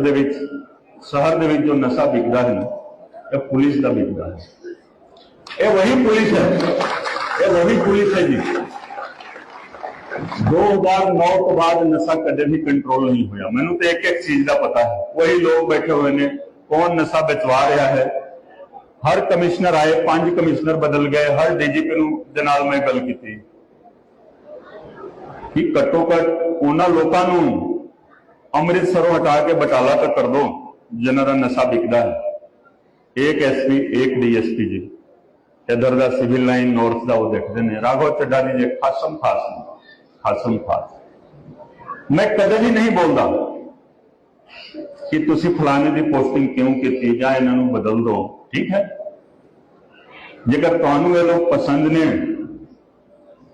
ਦੇ ਵਿੱਚ, ਸ਼ਹਿਰ ਦੇ ਵਿੱਚ ਜੋ ਨਸ਼ਾ ਵਿਕਦਾ ਹੈ ਇਹ ਪੁਲਿਸ ਦਾ ਵਿਕਦਾ ਹੈ। ਇਹ ਵਹੀ ਪੁਲਿਸ ਹੈ। ਇਹ ਵਹੀ ਪੁਲਿਸ ਹੈ ਜੀ। 2009 ਤੋਂ ਬਾਅਦ ਨਸ਼ਾ ਕਦੇ ਵੀ ਕੰਟਰੋਲ ਨਹੀਂ ਹੋਇਆ। ਮੈਨੂੰ ਤੇ ਇੱਕ ਇੱਕ ਚੀਜ਼ ਦਾ ਪਤਾ ਹੈ। ਉਹੀ ਲੋਕ ਬੈਠੇ ਹੋਏ ਨੇ। ਕੌਣ ਨਸ਼ਾ ਬਚਵਾ ਰਿਹਾ ਹੈ? ਹਰ ਕਮਿਸ਼ਨਰ ਆਏ, ਪੰਜ ਕਮਿਸ਼ਨਰ ਬਦਲ ਗਏ। ਹਰ ਡੀਜੀਪੀ ਨੂੰ ਦੇ ਨਾਲ ਮੈਂ ਗੱਲ ਕੀਤੀ। ਕਿ ਘੱਟੋ ਘੱਟ ਉਹਨਾਂ ਲੋਕਾਂ ਨੂੰ ਅੰਮ੍ਰਿਤਸਰੋਂ ਹਟਾ ਕੇ ਬਟਾਲਾ ਤੱਕ ਕਰ ਦੋ, ਜਿਨ੍ਹਾਂ ਦਾ ਨਸ਼ਾ ਵਿਕਦਾ ਹੈ। ਇੱਕ ਐਸਪੀ ਇੱਕ ਡੀਐਸਪੀ ਜੀ। ਇਧਰ ਦਾ ਸਿਵਲ ਲਾਈਨ ਨਾਰਥ ਦਾ ਉਹ ਦੇਖਦੇ ਨੇ। ਰਾਘਵ ਚੱਡਾ ਜੀ ਜੇ ਖਾਸਮ ਖਾਸ ਖਾਸਮ ਖਾਸ। ਮੈਂ ਕਦੇ ਵੀ ਨਹੀਂ ਬੋਲਦਾ ਕਿ ਤੁਸੀਂ ਫਲਾਣੇ ਦੀ ਪੋਸਟਿੰਗ ਕਿਉਂ ਕੀਤੀ ਜਾਂ ਇਹਨਾਂ ਨੂੰ ਬਦਲ ਦਿਓ ਠੀਕ ਹੈ? ਜੇਕਰ ਤੁਹਾਨੂੰ ਇਹ ਲੋਕ ਪਸੰਦ ਨੇ,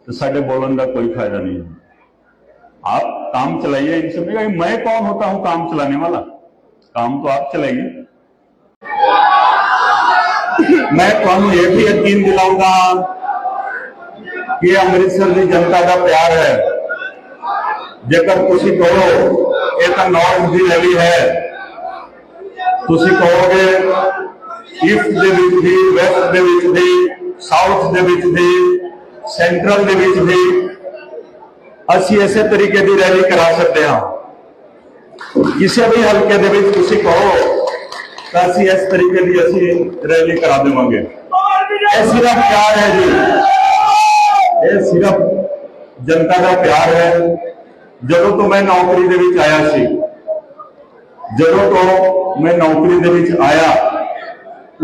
ਤਾਂ ਸਾਡੇ ਬੋਲਣ ਦਾ ਕੋਈ ਫਾਇਦਾ ਨਹੀਂ। आप काम चलाइए इनसे मैं कहा, मैं कौन होता हूं काम चलाने वाला काम तो आप चलाइए मैं ਤੁਹਾਨੂੰ ਇਹ ਵੀ ਯਕੀਨ ਦਿਲਾਉਂਗਾ ਕਿ ਅੰਮ੍ਰਿਤਸਰ ਦੀ ਜਨਤਾ ਦਾ ਪਿਆਰ ਹੈ ਜੇਕਰ ਤੁਸੀਂ ਕਹੋ ਇਹ ਤਾਂ ਨਾਰਥ ਦੀ ਰੈਲੀ ਹੈ ਤੁਸੀਂ ਕਹੋਗੇ ਈਸਟ ਦੇ ਵਿੱਚ ਵੀ ਵੈਸਟ ਦੇ ਵਿੱਚ ਵੀ ਸਾਊਥ ਦੇ ਵਿੱਚ ਵੀ ਸੈਂਟਰਲ ਦੇ ਵਿੱਚ ਵੀ ਅਸੀਂ ਇਸੇ ਤਰੀਕੇ ਦੀ ਰੈਲੀ ਕਰਾ ਸਕਦੇ ਹਾਂ। ਕਿਸੇ ਵੀ ਹਲਕੇ ਦੇ ਵਿੱਚ ਤੁਸੀਂ ਕਹੋ, ਤਾਂ ਅਸੀਂ ਇਸ ਤਰੀਕੇ ਦੀ ਅਸੀਂ ਰੈਲੀ ਕਰਾ ਦੇਵਾਂਗੇ। ਇਹ ਸਿਰਫ ਪਿਆਰ ਹੈ ਜੀ। ਇਹ ਸਿਰਫ ਜਨਤਾ ਦਾ ਪਿਆਰ ਹੈ। ਜਦੋਂ ਤੋਂ ਮੈਂ ਨੌਕਰੀ ਦੇ ਵਿੱਚ ਆਇਆ ਸੀ, ਜਦੋਂ ਤੋਂ ਮੈਂ ਨੌਕਰੀ ਦੇ ਵਿੱਚ ਆਇਆ,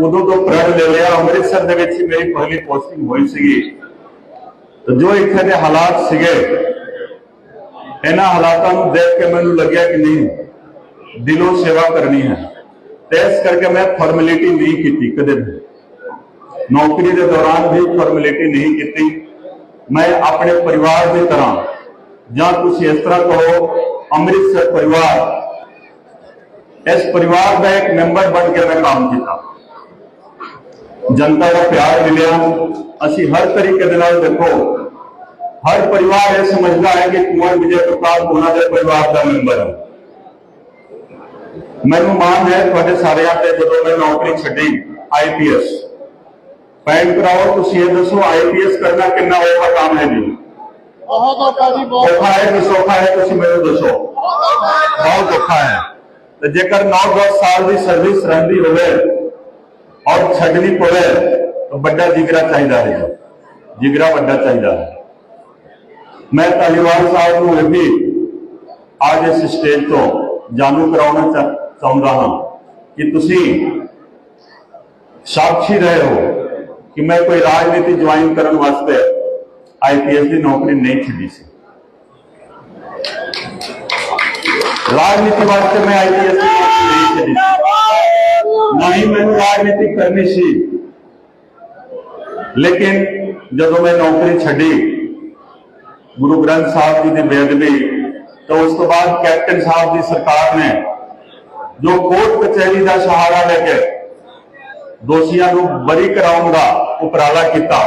ਉਦੋਂ ਤੋਂ ਪ੍ਰਣ ਲੈ ਲਿਆ, ਅੰਮ੍ਰਿਤਸਰ ਦੇ ਵਿੱਚ ਹੀ ਮੇਰੀ ਪਹਿਲੀ ਪੋਸਟਿੰਗ ਹੋਈ ਸੀਗੀ। ਤੇ ਜੋ ਇੱਥੇ ਦੇ ਹਾਲਾਤ ਸੀਗੇ ਇਹਨਾਂ ਹਾਲਾਤਾਂ ਨੂੰ ਦੇਖ ਕੇ ਮੈਨੂੰ ਲੱਗਿਆ ਕਿ ਨਹੀਂ, ਦਿਲੋਂ ਸੇਵਾ ਕਰਨੀ ਹੈ। ਤੇ ਇਸ ਕਰਕੇ ਮੈਂ ਫਾਰਮੈਲਿਟੀ ਨਹੀਂ ਕੀਤੀ ਕਦੇ ਵੀ। ਨੌਕਰੀ ਦੇ ਦੌਰਾਨ ਵੀ ਫਾਰਮੈਲਿਟੀ ਨਹੀਂ ਕੀਤੀ। ਮੈਂ ਆਪਣੇ ਪਰਿਵਾਰ ਦੀ ਤਰ੍ਹਾਂ, ਜਾਂ ਤੁਸੀਂ ਇਸ ਤਰ੍ਹਾਂ ਕਹੋ, ਅੰਮ੍ਰਿਤਸਰ ਪਰਿਵਾਰ, ਇਸ ਪਰਿਵਾਰ ਦਾ ਇੱਕ ਮੈਂਬਰ ਬਣ ਕੇ ਮੈਂ ਕੰਮ ਕੀਤਾ। ਜਨਤਾ ਦਾ ਪਿਆਰ ਮਿਲਿਆ। ਅਸੀਂ ਹਰ ਤਰੀਕੇ ਦੇ ਨਾਲ ਦੇਖੋ ਹਰ ਪਰਿਵਾਰ ਇਹ ਸਮਝਦਾ ਹੈ ਕਿ ਕੁਮਾਰ ਵਿਜੇ ਪ੍ਰਤਾਪ ਉਹਨਾਂ ਦੇ ਪਰਿਵਾਰ ਦਾ ਮੈਂਬਰ ਹੈ ਮੈਨੂੰ ਮਾਣ ਹੈ ਤੁਹਾਡੇ ਸਾਰਿਆਂ ਤੇ ਜਦੋਂ ਮੈਂ ਨੌਕਰੀ ਛੱਡੀ ਆਈਪੀਐਸ ਪੈਨ ਕਰਾਓ ਤੁਸੀਂ ਇਹ ਦੱਸੋ ਆਈਪੀਐਸ ਕਰਨਾ ਕਿੰਨਾ ਔਖਾ ਕੰਮ ਹੈ ਜੀ ਬਹੁਤ ਔਖਾ ਜੀ ਬਹੁਤ ਔਖਾ ਹੈ ਕਿ ਸੌਖਾ ਹੈ ਤੁਸੀਂ ਮੈਨੂੰ ਦੱਸੋ ਬਹੁਤ ਔਖਾ ਹੈ ਤੇ ਜੇਕਰ 9-10 ਸਾਲ ਦੀ ਸਰਵਿਸ ਰਹਿੰਦੀ ਹੋਵੇ ਔਰ ਛੱਡਣੀ ਪਵੇ ਤਾਂ ਵੱਡਾ ਜਿਗਰਾ ਚਾਹੀਦਾ ਹੈ ਜਿਗਰਾ ਵੱਡਾ ਚਾਹੀਦਾ ਹੈ ਮੈਂ ਧਾਲੀਵਾਲ ਸਾਹਿਬ ਨੂੰ ਇਹ ਵੀ ਅੱਜ ਇਸ ਸਟੇਜ ਤੋਂ ਜਾਣੂ ਕਰਾਉਣਾ ਚਾ- ਚਾਹੁੰਦਾ ਹਾਂ ਕਿ ਤੁਸੀਂ ਸਾਖੀ ਰਹੇ ਹੋ ਕਿ ਮੈਂ ਕੋਈ ਰਾਜਨੀਤੀ ਜੁਆਇਨ ਕਰਨ ਵਾਸਤੇ ਆਈਪੀਐਸ ਦੀ ਨੌਕਰੀ ਨਹੀਂ ਛੱਡੀ ਸੀ ਰਾਜਨੀਤੀ ਵਾਸਤੇ ਮੈਂ ਆਈਪੀਐਸ ਦੀ ਨੌਕਰੀ ਨਹੀਂ ਛੱਡੀ ਸੀ ਨਾ ਹੀ ਮੈਨੂੰ ਰਾਜਨੀਤੀ ਕਰਨੀ ਸੀ ਗੁਰੂ ਗ੍ਰੰਥ ਸਾਹਿਬ ਜੀ ਦੀ ਬੇਅਦਬੀ ਤਾਂ ਉਸ ਤੋਂ ਬਾਅਦ ਕੈਪਟਨ ਸਾਹਿਬ ਦੀ ਸਰਕਾਰ ਨੇ ਜੋ ਕੋਰਟ ਕਚਹਿਰੀ ਦਾ ਸਹਾਰਾ ਲੈ ਕੇ ਦੋਸ਼ੀਆਂ ਨੂੰ ਬਰੀ ਕਰਾਉਣ ਦਾ ਉਪਰਾਲਾ ਕੀਤਾ,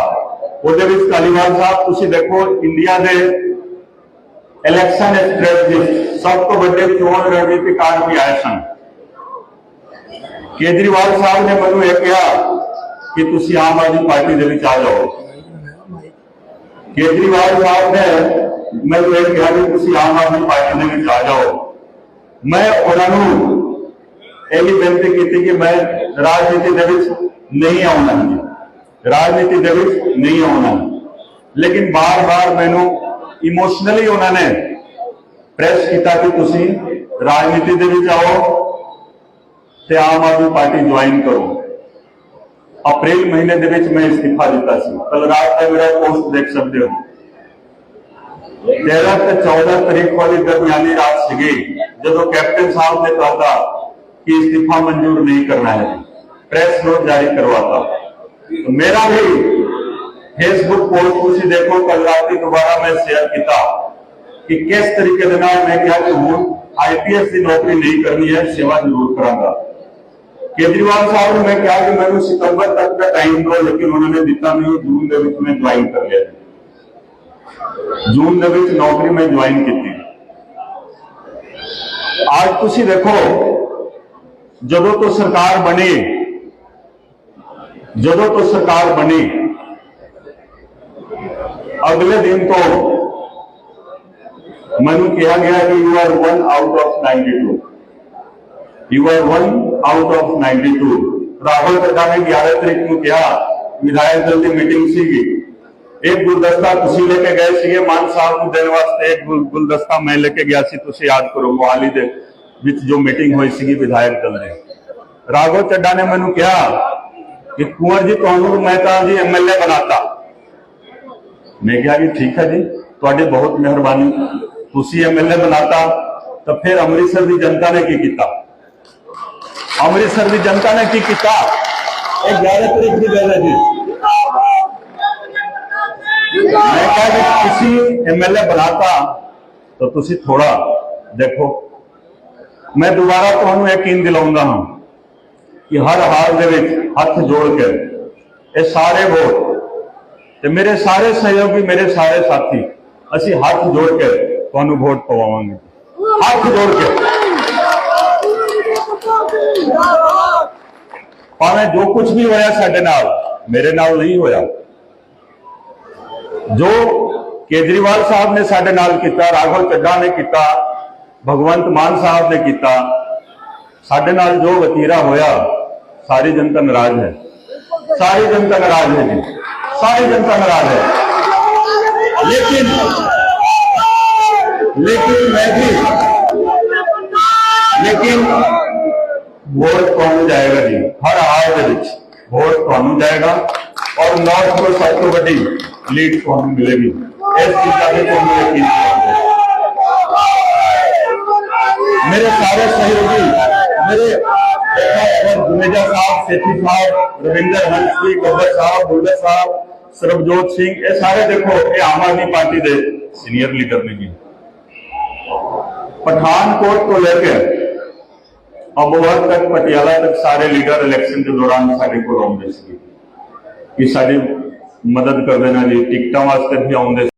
ਉਹਦੇ ਵਿੱਚ ਕਾਲੀਵਾਲ ਸਾਹਿਬ, ਤੁਸੀਂ ਦੇਖੋ ਇੰਡੀਆ ਦੇ ਇਲੈਕਸ਼ਨ ਸਟ੍ਰੈਟਜੀ ਸਭ ਤੋਂ ਵੱਡੇ ਚੋਣ ਰਣਨੀਤਿਕਾਰ ਵੀ ਆਏ ਸਨ। ਕੇਜਰੀਵਾਲ ਸਾਹਿਬ ਨੇ ਮੈਨੂੰ ਇਹ ਕਿਹਾ ਕਿ ਤੁਸੀਂ ਆਮ ਆਦਮੀ ਪਾਰਟੀ ਦੇ ਵਿੱਚ ਆ ਜਾਓ। ਕੇਜਰੀਵਾਲ ਸਾਹਿਬ ਨੇ ਮੈਨੂੰ ਇਹ ਕਿਹਾ ਕਿ ਤੁਸੀਂ ਆਮ ਆਦਮੀ ਪਾਰਟੀ ਦੇ ਵਿੱਚ ਆ ਜਾਓ। ਮੈਂ ਉਹਨਾਂ ਨੂੰ ਇਹ ਵੀ ਬੇਨਤੀ ਕੀਤੀ ਕਿ ਮੈਂ ਰਾਜਨੀਤੀ ਦੇ ਵਿੱਚ ਨਹੀਂ ਆਉਣਾ। ਰਾਜਨੀਤੀ ਦੇ ਵਿੱਚ ਨਹੀਂ ਆਉਣਾ। ਲੇਕਿਨ ਬਾਰ-ਬਾਰ ਮੈਨੂੰ ਇਮੋਸ਼ਨਲੀ ਉਹਨਾਂ ਨੇ ਪ੍ਰੈਸ ਕੀਤਾ ਕਿ ਤੁਸੀਂ ਰਾਜਨੀਤੀ ਦੇ ਵਿੱਚ ਆਓ ਤੇ ਆਮ ਆਦਮੀ ਪਾਰਟੀ ਜੁਆਇਨ ਕਰੋ। ਅਪ੍ਰੈਲ ਮਹੀਨੇ ਦੇ ਵਿੱਚ ਮੈਂ ਇਸਤੀਫਾ ਦਿੱਤਾ ਸੀ ਕੱਲ ਰਾਤ ਦਾ ਮੇਰਾ ਪੋਸਟ ਦੇਖ ਸਕਦੇ ਹੋ 13 ਤੇ 14 ਤਰੀਕ ਵਾਲੀ ਦਰਮਿਆਨੀ ਰਾਤ ਸੀਗੀ ਜਦੋਂ ਕੈਪਟਨ ਸਾਹਿਬ ਨੇ ਕਹਾ ਕਿ ਇਸਤੀਫਾ ਮਨਜ਼ੂਰ ਨਹੀਂ ਕਰਨਾ ਹੈ ਪ੍ਰੈਸ ਨੋਟ ਜਾਰੀ ਕਰਵਾਤਾ तो मेरा भी फेसबुक पोस्ट ਤੁਸੀਂ ਦੇਖੋ ਕੱਲ ਰਾਤੀ ਦੁਬਾਰਾ ਮੈਂ ਸ਼ੇਅਰ ਕੀਤਾ ਕਿ ਕਿਸ ਤਰੀਕੇ ਦੇ ਨਾਲ ਮੈਂ ਕਿਹਾ ਕਿ ਹੁਣ ਆਈਪੀਐਸ ਦੀ ਨੌਕਰੀ ਨਹੀਂ ਕਰਨੀ ਹੈ ਸੇਵਾ ਜ਼ਰੂਰ ਕਰਾਂਗਾ ਕੇਜਰੀਵਾਲ ਸਾਹਿਬ ਨੂੰ ਮੈਂ ਕਿਹਾ ਕਿ ਮੈਨੂੰ ਸਤੰਬਰ ਤੱਕ ਦਾ ਟਾਈਮ ਦਿਓ ਲੇਕਿਨ ਉਹਨਾਂ ਨੇ ਦਿੱਤਾ ਨਹੀਂ ਜੂਨ ਦੇ ਵਿੱਚ ਮੈਂ ਜੁਆਇਨ ਕਰ ਲਿਆ ਜੂਨ ਦੇ ਵਿੱਚ ਨੌਕਰੀ ਮੈਂ ਜੁਆਇਨ ਕੀਤੀ ਅੱਜ ਤੁਸੀਂ ਦੇਖੋ ਜਦੋਂ ਤੋਂ ਸਰਕਾਰ ਬਣੀ ਜਦੋਂ ਤੋਂ ਸਰਕਾਰ ਬਣੀ ਅਗਲੇ ਦਿਨ ਤੋਂ ਮੈਨੂੰ ਕਿਹਾ ਗਿਆ ਕਿ you are one out of 92 U R one out of 92 Rahul Gadda ਨੇ 11 ਤਰੀਕ ਨੂੰ ਕਿਹਾ, ਵਿਧਾਇਕ ਦਲ ਦੀ ਮੀਟਿੰਗ ਸੀਗੀ। ਇੱਕ ਗੁਲਦਸਤਾ ਤੁਸੀਂ ਲੈ ਕੇ ਗਏ ਸੀਗੇ, ਮਾਨ ਸਾਹਿਬ ਨੂੰ ਦੇਣ ਵਾਸਤੇ ਇੱਕ ਗੁਲਦਸਤਾ ਮੈਂ ਲੈ ਕੇ ਗਿਆ ਸੀ, ਤੁਸੀਂ ਯਾਦ ਕਰੋ, ਮੋਹਾਲੀ ਦੇ ਵਿੱਚ ਜੋ ਮੀਟਿੰਗ ਹੋਈ ਸੀਗੀ ਵਿਧਾਇਕ ਦਲ ਦੀ। ਰਾਘਵ ਚੱਡਾ ਨੇ ਮੈਨੂੰ ਕਿਹਾ ਕਿ ਕੁੰਵਰ ਜੀ, ਤੁਹਾਨੂੰ ਮੈਂ ਤਾਂ ਜੀ ਐਮਐਲਏ ਬਣਾਤਾ। ਮੈਂ ਕਿਹਾ ਕਿ ਠੀਕ ਹੈ ਜੀ, ਤੁਹਾਡੀ ਬਹੁਤ ਮਿਹਰਬਾਨੀ। ਤੁਸੀਂ ਐਮਐਲਏ ਬਣਾਤਾ, ਤਾਂ ਫਿਰ ਅੰਮ੍ਰਿਤਸਰ ਦੀ ਜਨਤਾ ਨੇ ਕੀ ਕੀਤਾ? ਅੰਮ੍ਰਿਤਸਰ ਦੀ ਜਨਤਾ ਨੇ ਕੀ ਕੀਤਾ? ਇਹ 11 ਤਰੀਕ ਦੀ ਗੱਲ ਹੈ ਜੀ। ਮੈਂ ਕਿਹਾ ਕਿ ਤੁਸੀਂ ਐਮਐਲਏ ਬਣਾਤਾ, ਤਾਂ ਤੁਸੀਂ ਥੋੜਾ ਦੇਖੋ। ਮੈਂ ਦੁਬਾਰਾ ਤੁਹਾਨੂੰ ਯਕੀਨ ਦਿਲਾਉਂਦਾ ਹਾਂ ਕਿ ਹਰ ਹਾਲ ਦੇ ਵਿੱਚ ਹੱਥ ਜੋੜ ਕੇ ਇਹ ਸਾਰੇ ਵੋਟ ਤੇ ਮੇਰੇ ਸਾਰੇ ਸਹਿਯੋਗੀ, ਮੇਰੇ ਸਾਰੇ ਸਾਥੀ, ਅਸੀਂ ਹੱਥ ਜੋੜ ਕੇ ਤੁਹਾਨੂੰ ਵੋਟ ਪਵਾਵਾਂਗੇ। ਹੱਥ ਜੋੜ ਕੇ। ਭਾਵੇਂ ਜੋ ਕੁਝ ਵੀ ਹੋਇਆ ਸਾਡੇ ਨਾਲ ਮੇਰੇ ਨਾਲ ਨਹੀਂ ਹੋਇਆ ਜੋ ਕੇਜਰੀਵਾਲ ਸਾਹਿਬ ਨੇ ਸਾਡੇ ਨਾਲ ਕੀਤਾ ਰਾਘਵ ਚੱਡਾ ਨੇ ਕੀਤਾ ਭਗਵੰਤ ਮਾਨ ਸਾਹਿਬ ਨੇ ਕੀਤਾ ਸਾਡੇ ਨਾਲ ਜੋ ਵਤੀਰਾ ਹੋਇਆ ਸਾਰੀ ਜਨਤਾ ਨਾਰਾਜ਼ ਹੈ ਸਾਰੀ ਜਨਤਾ ਨਾਰਾਜ਼ ਹੈ ਜੀ ਸਾਰੀ ਜਨਤਾ ਨਾਰਾਜ਼ ਹੈ ਲੇਕਿਨ ਲੇਕਿਨ ਮੈਂ ਵੀ ਵੋਟ ਤੁਹਾਨੂੰ ਜਾਏਗਾ ਜੀ ਹਰ ਹਾਲ ਦੇ ਵਿੱਚ ਵੋਟ ਤੁਹਾਨੂੰ ਜਾਏਗਾ ਔਰ ਨੌਰਥ ਤੋਂ ਸਭ ਤੋਂ ਵੱਡੀ ਲੀਡ ਤੁਹਾਨੂੰ ਮਿਲੇਗੀ ਇਸ ਚੀਜ਼ ਦਾ ਵੀ ਤੁਹਾਨੂੰ ਯਕੀਨ ਦਿਵਾਉਂਦਾ मेरे सारे सहयोगी मेरे जुनेजा साहब सेठी साहब रविंदर हंस जी गब्बर साहब बुल्लर साहब ਸਰਬਜੋਤ ਸਿੰਘ ਇਹ ਸਾਰੇ ਦੇਖੋ ਇਹ ਆਮ ਆਦਮੀ ਪਾਰਟੀ ਦੇ ਸੀਨੀਅਰ ਲੀਡਰ ਨੇ ਜੀ ਪਠਾਨਕੋਟ ਤੋਂ ਲੈ ਕੇ ਅਬੋਹਰ ਤੱਕ ਪਟਿਆਲਾ ਤੱਕ ਸਾਰੇ ਲੀਡਰ ਇਲੈਕਸ਼ਨ ਦੇ ਦੌਰਾਨ ਸਾਡੇ ਕੋਲ ਆਉਂਦੇ ਸੀ ਕਿ ਸਾਡੀ ਮਦਦ ਕਰ ਦੇਣਾ ਜੀ ਟਿਕਟਾਂ ਵਾਸਤੇ ਵੀ ਆਉਂਦੇ